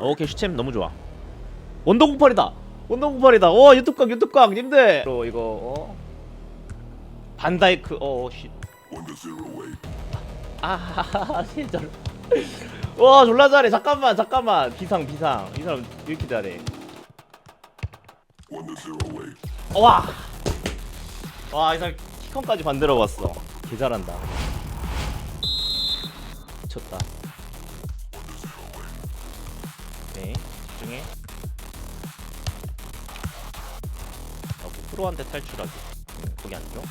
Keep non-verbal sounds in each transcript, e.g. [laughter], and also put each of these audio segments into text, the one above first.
오케이 슈챔 너무 좋아. 원더공팔이다. 원더공팔이다. 오 유튜브각 유튜브각 님들. 또 이거 어? 반다이크 어씨. 아 [laughs] 진짜 와 졸라 잘해. 잠깐만 잠깐만. 비상 비상. 이 사람 왜 이렇게 잘해? 와! 와, 이 사람 키컨까지 만들어 봤어. 개 잘한다. 미쳤다. 중해. 어, 그 프로한테 탈출하기. 응, 거기 안 줘.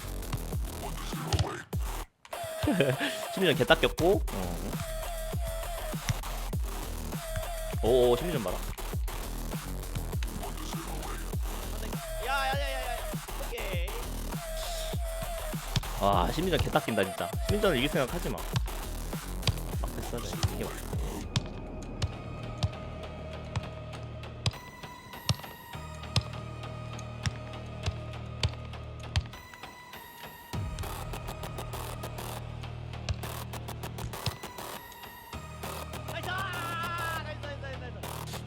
심리전 개 닦였고. 어. 오, 심리전 봐라. 와 심리전 개 닦인다 진짜 심리전을 이길 생각 하지 마 막패 써야 돼 이게 맞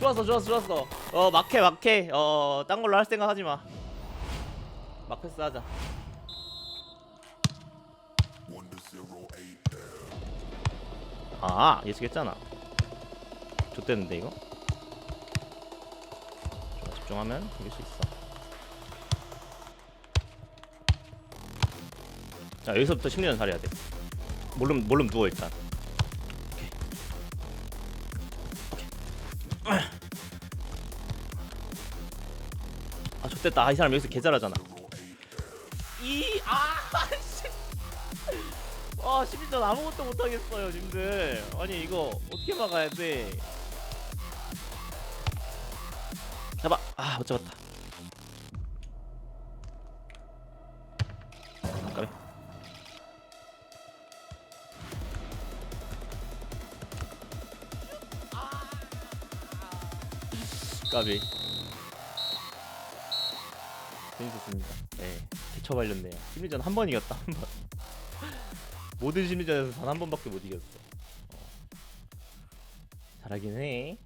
좋았어 좋았어 좋았어. 어 막해 막해. 어딴 걸로 할 생각 하지 마. 막패스 하자. 아 예측했잖아. 좋댔는데 이거? 좋아 집중하면 이길 수 있어. 자 여기서부터 심리전 잘해야 돼. 몰름 몰름 누워 일단. 오케이. 오케이 아 좋댔다. 아, 이 사람 여기서 개 잘하잖아. 이아 씨. 아 심리전 아무것도 못하겠어요 님들. 아니 이거 어떻게 막아야 돼? 잡아. 아 못 잡았다. 까비 까비 재밌었습니다 네 개처 발렸네요 심리전 한 번 이겼다 한 번 [laughs] 모든 심리전에서 단 한 번밖에 못 이겼어. 어. 잘하긴 해.